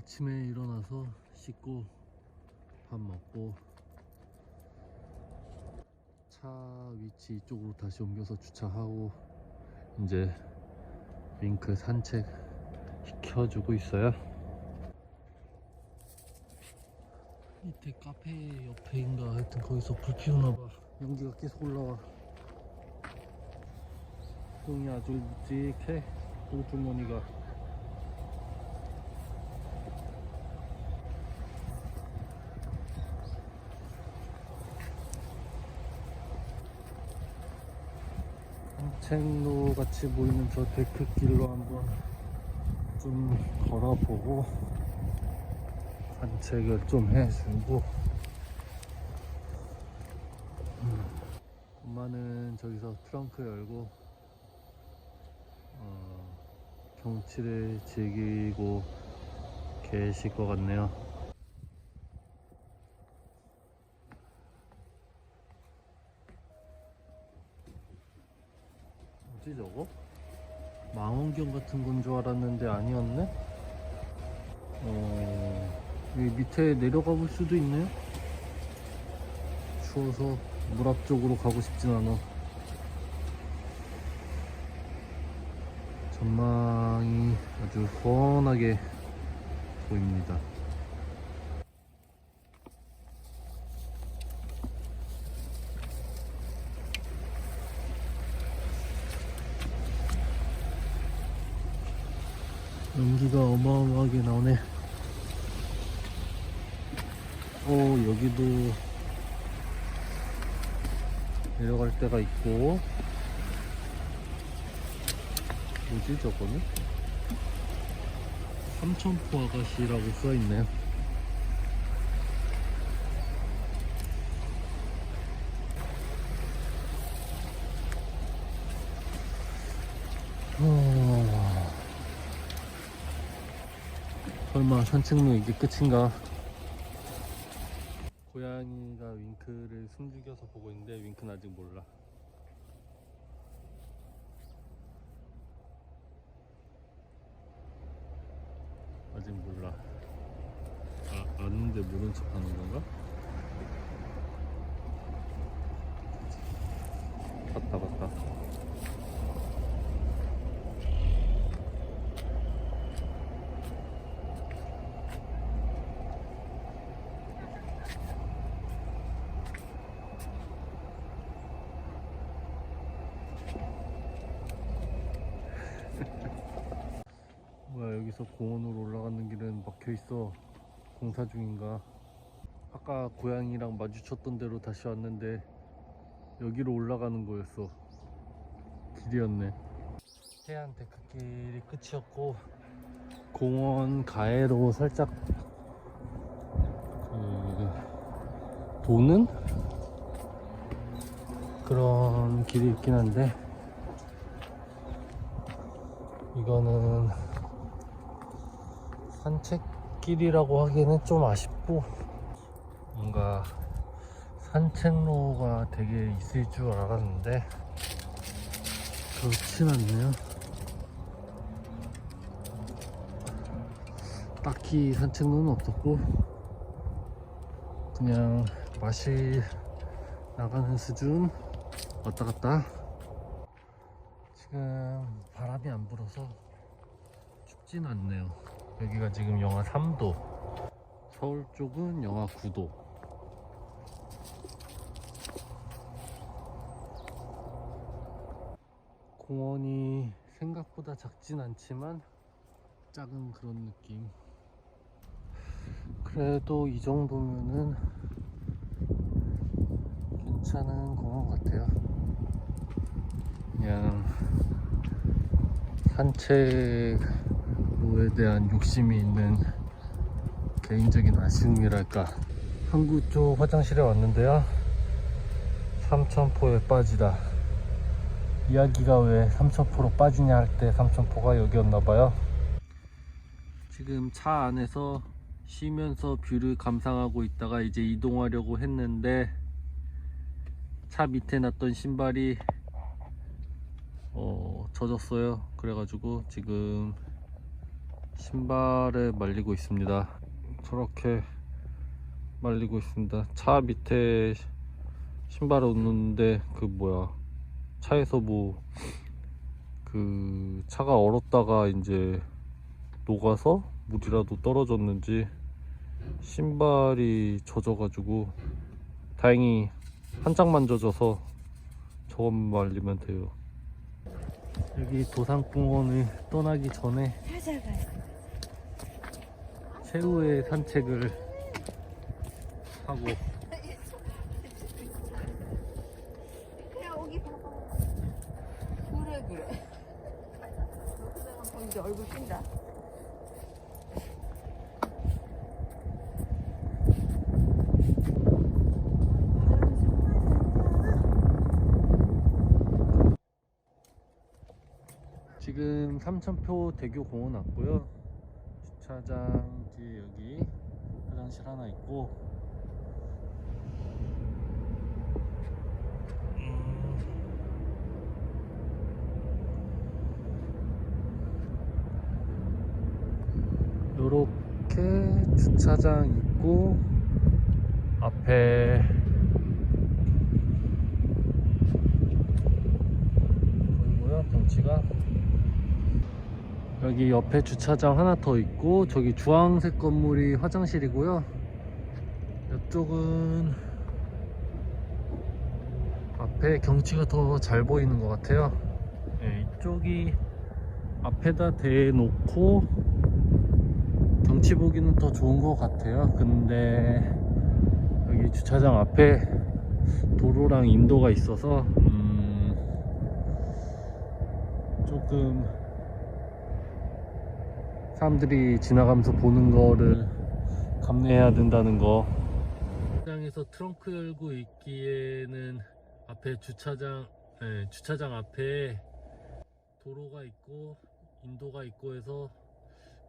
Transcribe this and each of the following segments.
아침에 일어나서 씻고 밥 먹고 차 위치 이쪽으로 다시 옮겨서 주차하고 이제 윙크 산책 시켜주고 있어요. 밑에 카페 옆에인가 하여튼 거기서 불 피우나봐. 연기가 계속 올라와. 똥이 아주 묵직해. 똥주머니가. 산책로 같이 보이는 저 데크길로 한번 좀 걸어보고 산책을 좀 해주고 음, 엄마는 저기서 트렁크 열고 어, 경치를 즐기고 계실 것 같네요. 뭐지 저거? 망원경 같은 건 줄 알았는데 아니었네? 어... 여기 밑에 내려가 볼 수도 있네요? 추워서 물 앞쪽으로 가고 싶진 않아 전망이 아주 훤하게 보입니다 연기가 어마어마하게 나오네. 어, 여기도 내려갈 데가 있고. 뭐지, 저거는? 삼천포 아가씨라고 써있네요. 어... 설마 산책로 이게 끝인가? 고양이가 윙크를 숨죽여서 보고 있는데 윙크는 아직 몰라. 아직 몰라. 아, 아는데 모른 척 하는 건가? 봤다, 봤다. 뭐야 여기서 공원으로 올라가는 길은 막혀 있어. 공사 중인가? 아까 고양이랑 마주쳤던 데로 다시 왔는데 여기로 올라가는 거였어. 길이었네. 해안 데크길이 끝이었고 공원 가해로 살짝 그 도는 그런 길이 있긴 한데 이거는 산책길이라고 하기에는 좀 아쉽고 뭔가 산책로가 되게 있을 줄 알았는데 그렇진 않네요. 딱히 산책로는 없었고 그냥 맛이 나가는 수준 왔다 갔다. 지금 바람이 안 불어서 춥진 않네요 여기가 지금 영하 3도. 서울 쪽은 영하 9도. 공원이 생각보다 작진 않지만 작은 그런 느낌. 그래도 이 정도면은 괜찮은 공원 같아요. 그냥 산책 로에 대한 욕심이 있는 개인적인 아쉬움이랄까. 항구 쪽 화장실에 왔는데요. 삼천포에 빠지다. 이야기가 왜 삼천포로 빠지냐 할 때 삼천포가 여기였나봐요. 지금 차 안에서 쉬면서 뷰를 감상하고 있다가 이제 이동하려고 했는데 차 밑에 놨던 신발이 어, 젖었어요. 그래가지고 지금 신발에 말리고 있습니다. 저렇게 말리고 있습니다. 차 밑에 신발을 놓는데 그 뭐야 차에서 뭐 그 차가 얼었다가 이제 녹아서 물이라도 떨어졌는지 신발이 젖어가지고 다행히 한 장만 젖어서 저것만 말리면 돼요. 여기 도산공원을 떠나기 전에 찾아가요. 최후의 산책을 하고 그냥 오기 봐봐. 그래 그래. 어, 이제 얼굴 뛴다. 지금 삼천표 대교 공원 왔고요. 주차장 뒤에 여기 화장실 하나 있고. 요렇게 주차장 있고 앞에 보이고요 경치가 여기 옆에 주차장 하나 더 있고 저기 주황색 건물이 화장실이고요. 이쪽은 앞에 경치가 더 잘 보이는 것 같아요. 네, 이쪽이 앞에다 대놓고 경치 보기는 더 좋은 것 같아요. 근데 여기 주차장 앞에 도로랑 인도가 있어서 음, 조금 사람들이 지나가면서 보는 거를 감내해야 된다는 거. 시장에서 트렁크 열고 있기에는 앞에 주차장, 네, 주차장 앞에 도로가 있고 인도가 있고 해서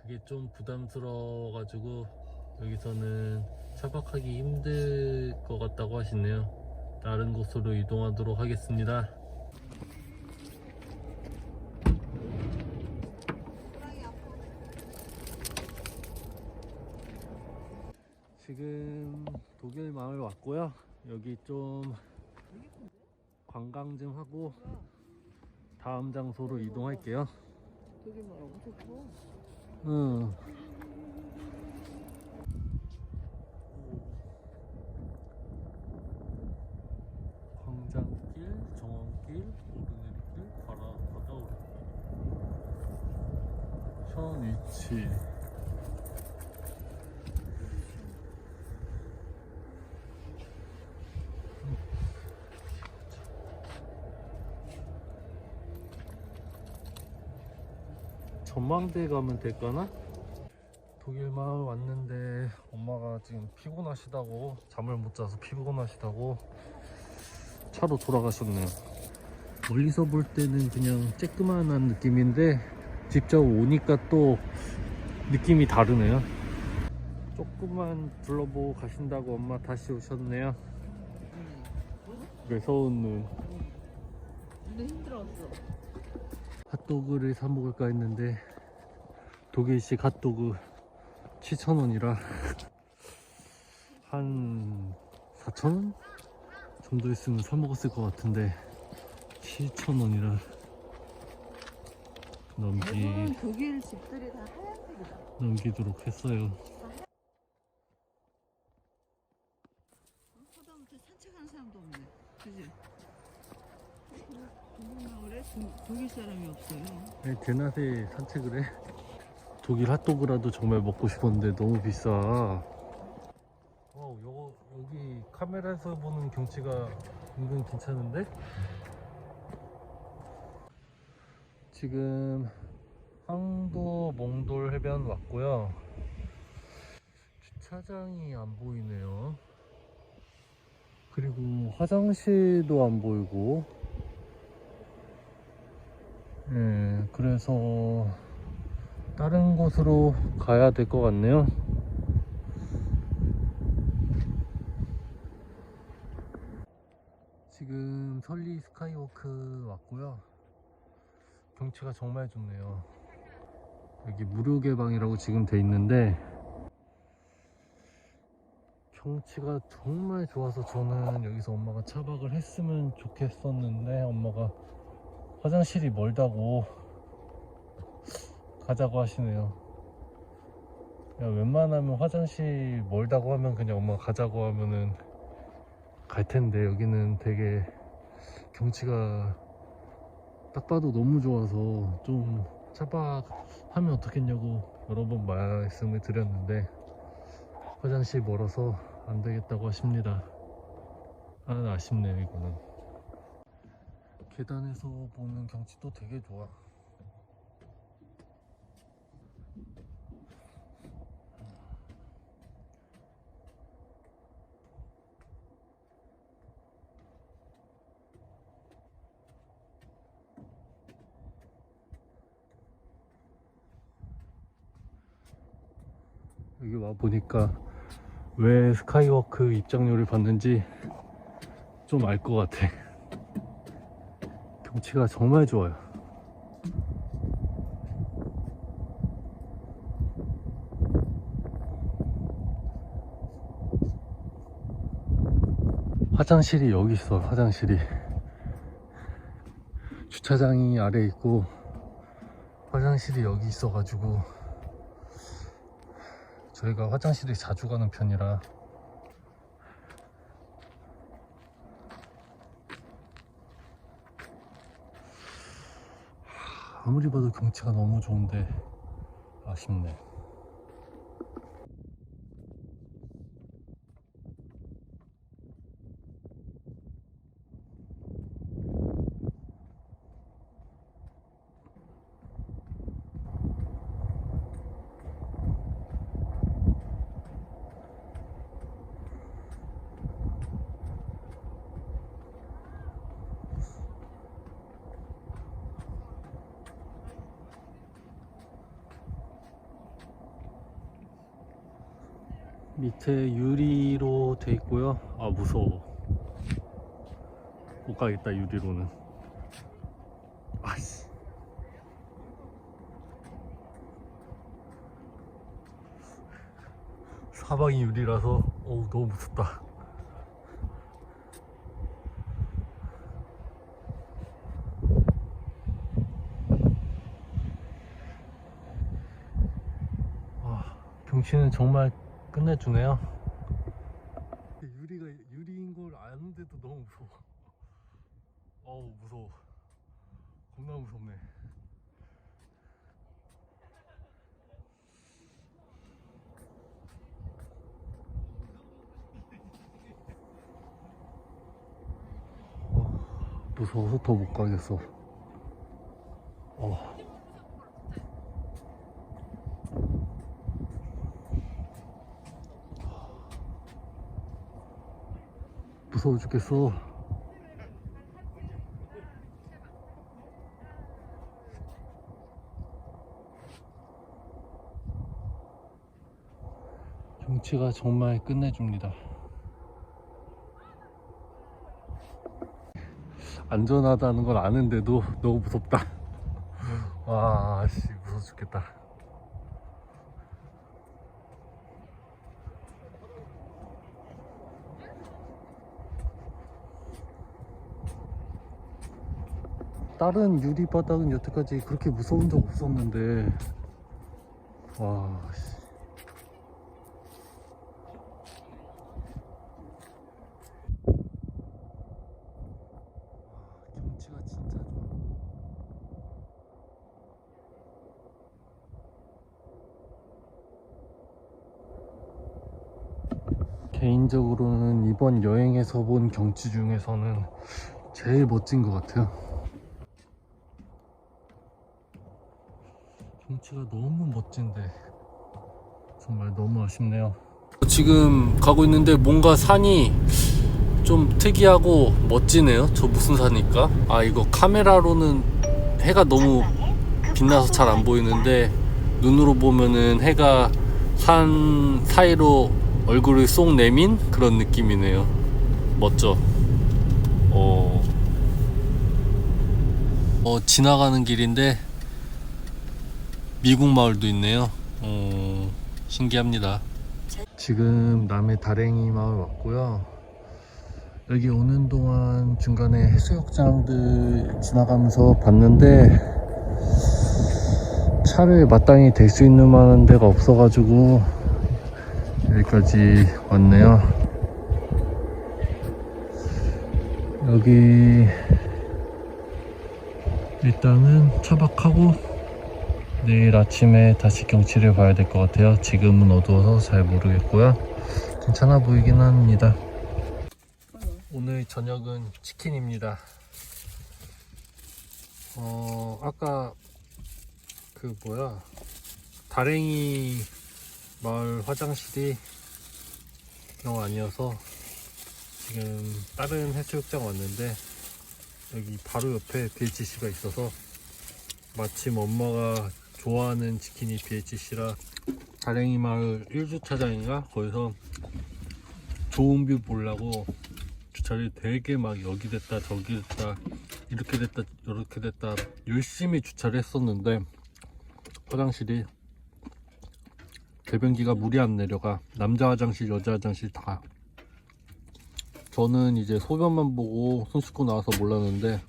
그게 좀 부담스러워 가지고 여기서는 차박하기 힘들 것 같다고 하시네요. 다른 곳으로 이동하도록 하겠습니다. 지금 독일 마을 왔고요. 여기 좀 관광 좀 하고 다음 장소로 이동할게요. 되게 뭐 엄청 커. 응. 광장길, 정원길, 오르내리길, 바라 바다 오르기. 현 위치. 전망대 가면 될까나? 독일 마을 왔는데 엄마가 지금 피곤하시다고 잠을 못 자서 피곤하시다고 차로 돌아가셨네요. 멀리서 볼 때는 그냥 쬐끄만한 느낌인데 직접 오니까 또 느낌이 다르네요. 조금만 둘러보고 가신다고 엄마 다시 오셨네요. 매서운 눈. 근데 힘들었어. 핫도그를 사 먹을까 했는데 독일식 핫도그 7,000원이라 한 4,000원 정도 있으면 사 먹었을 것 같은데 7,000원이라 넘기 독일 집들이 다 하얀색이다. 넘기도록 했어요. 하다못해 산책하는 사람도 없네. 그지? 독일 마을에 도- 독일 사람이 없어요. 네, 대낮에 산책을 해. 독일 핫도그라도 정말 먹고 싶었는데 너무 비싸. 와우, 요거 여기 카메라에서 보는 경치가 은근 괜찮은데? 지금 항도 몽돌 해변 왔고요. 주차장이 안 보이네요. 그리고 화장실도 안 보이고. 예, 그래서 다른 곳으로 가야 될 것 같네요. 지금 설리 스카이워크 왔고요. 경치가 정말 좋네요. 여기 무료 개방이라고 지금 돼 있는데 경치가 정말 좋아서 저는 여기서 엄마가 차박을 했으면 좋겠었는데 엄마가 화장실이 멀다고 가자고 하시네요. 야, 웬만하면 화장실 멀다고 하면 그냥 엄마가 가자고 하면은 갈 텐데 여기는 되게 경치가 딱 봐도 너무 좋아서 좀 차박하면 어떻겠냐고 여러 번 말씀을 드렸는데 화장실 멀어서 안 되겠다고 하십니다. 아 아쉽네요 이거는. 계단에서 보는 경치도 되게 좋아. 여기 와 보니까 왜 스카이워크 입장료를 받는지 좀 알 것 같아. 경치가 정말 좋아요. 화장실이 여기 있어, 화장실이. 주차장이 아래 있고, 화장실이 여기 있어 가지고, 저희가 화장실에 자주 가는 편이라 아무리 봐도 경치가 너무 좋은데 아쉽네. 밑에 유리로 돼 있고요. 아 무서워. 못 가겠다 유리로는. 아씨. 사방이 유리라서 어우 너무 무섭다. 와, 경치는 정말 끝내주네요. 유리가 유리인 걸 아는데도 너무 무서워. 어우 무서워. 겁나 무섭네. 어, 무서워서 더 못 가겠어. 어. 무서워 죽겠어. 경치가 정말 끝내줍니다. 안전하다는 걸 아는데도 너무 무섭다. 와, 씨, 무서워 죽겠다. 다른 유리 바닥은 여태까지 그렇게 무서운 적 없었는데. 와 경치가 진짜 좋아. 개인적으로는 이번 여행에서 본 경치 중에서는 제일 멋진 것 같아요 경치가 너무 멋진데 정말 너무 아쉽네요. 지금 가고 있는데 뭔가 산이 좀 특이하고 멋지네요. 저 무슨 산일까? 아 이거 카메라로는 해가 너무 빛나서 잘 안 보이는데 눈으로 보면은 해가 산 사이로 얼굴을 쏙 내민 그런 느낌이네요. 멋져. 어, 어 지나가는 길인데 미국 마을도 있네요. 어, 신기합니다. 지금 남해 다랭이 마을 왔고요. 여기 오는 동안 중간에 해수욕장들 지나가면서 봤는데 차를 마땅히 댈 수 있는 만한 데가 없어가지고 여기까지 왔네요. 여기 일단은 차박하고 내일 아침에 다시 경치를 봐야 될 것 같아요. 지금은 어두워서 잘 모르겠고요. 괜찮아 보이긴 합니다. 오늘 저녁은 치킨입니다. 어, 아까 그 뭐야 다랭이 마을 화장실이 영 아니어서 지금 다른 해수욕장 왔는데 여기 바로 옆에 BHC가 있어서 마침 엄마가 좋아하는 치킨이 BHC라 다랭이 마을 1주차장인가? 거기서 좋은 뷰 보려고 주차를 되게 막 여기 됐다 저기 됐다 이렇게 됐다 이렇게 됐다 열심히 주차를 했었는데 화장실이 대변기가 물이 안 내려가 남자 화장실 여자 화장실 다. 저는 이제 소변만 보고 손 씻고 나와서 몰랐는데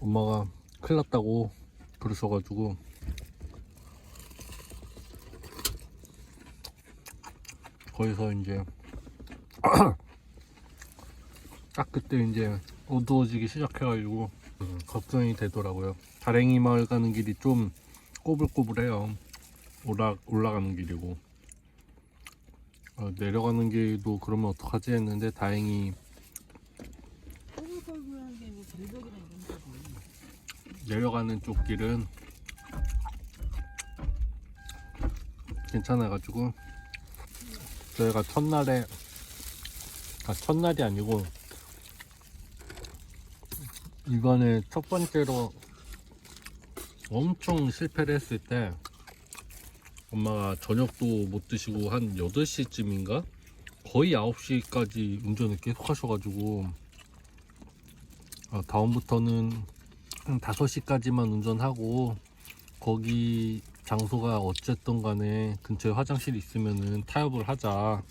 엄마가 큰일 났다고 그러셔가지고 거기서 이제 딱 그때 이제 어두워지기 시작해가지고 음, 걱정이 되더라고요. 다랭이 마을 가는 길이 좀 꼬불꼬불해요. 올라 올라가는 길이고 어, 내려가는 길도 그러면 어떡하지 했는데 다행히 꼬불꼬불한 게뭐 불벽이나 이런 거지. 내려가는 쪽 길은 괜찮아가지고 저희가 첫날에 아 첫날이 아니고 이번에 첫 번째로 엄청 실패를 했을 때 엄마가 저녁도 못 드시고 한 8시쯤인가? 거의 9시까지 운전을 계속 하셔가지고 아, 다음부터는 한 5시까지만 운전하고 거기 장소가 어쨌든 간에 근처에 화장실이 있으면은 타협을 하자.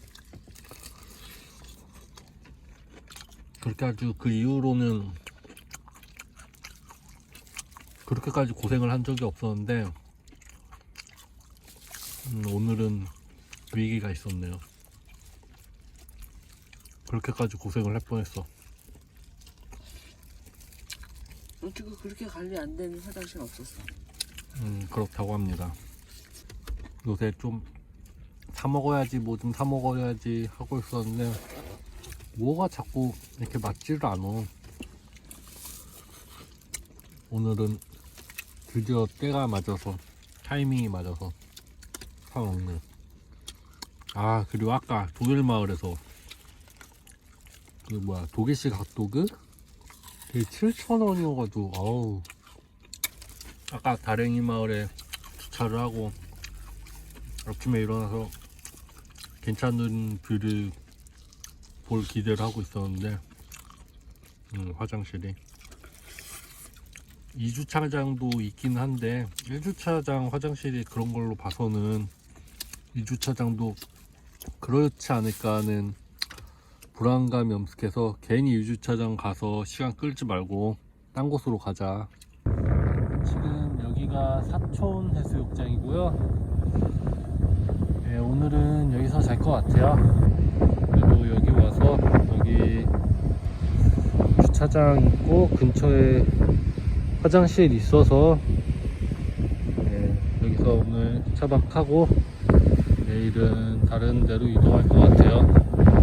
그렇게 아주 그 이후로는 그렇게까지 고생을 한 적이 없었는데 음, 오늘은 위기가 있었네요. 그렇게까지 고생을 할 뻔했어 어떻게 그렇게 관리 안 되는 화장실 없었어? 음, 그렇다고 합니다. 요새 좀 사 먹어야지 뭐 좀 사 먹어야지 하고 있었는데 뭐가 자꾸 이렇게 맞지를 않아. 오늘은 드디어 때가 맞아서 타이밍이 맞아서 사 먹네. 아 그리고 아까 독일 마을에서 그 뭐야 독일식 핫도그 그게 7,000원이어가지고 아우. 아까 다랭이 마을에 주차를 하고 아침에 일어나서 괜찮은 뷰를 볼 기대를 하고 있었는데 음, 화장실이. 2주차장도 있긴 한데 1주차장 화장실이 그런 걸로 봐서는 2주차장도 그렇지 않을까 하는 불안감이 엄습해서 괜히 2주차장 가서 시간 끌지 말고 딴 곳으로 가자 지금 여기가 사촌 해수욕장이고요. 네, 오늘은 여기서 잘 것 같아요. 그래도 여기 와서 여기 주차장 있고 근처에 화장실 있어서 네, 여기서 오늘 차박하고 내일은 다른 데로 이동할 것 같아요.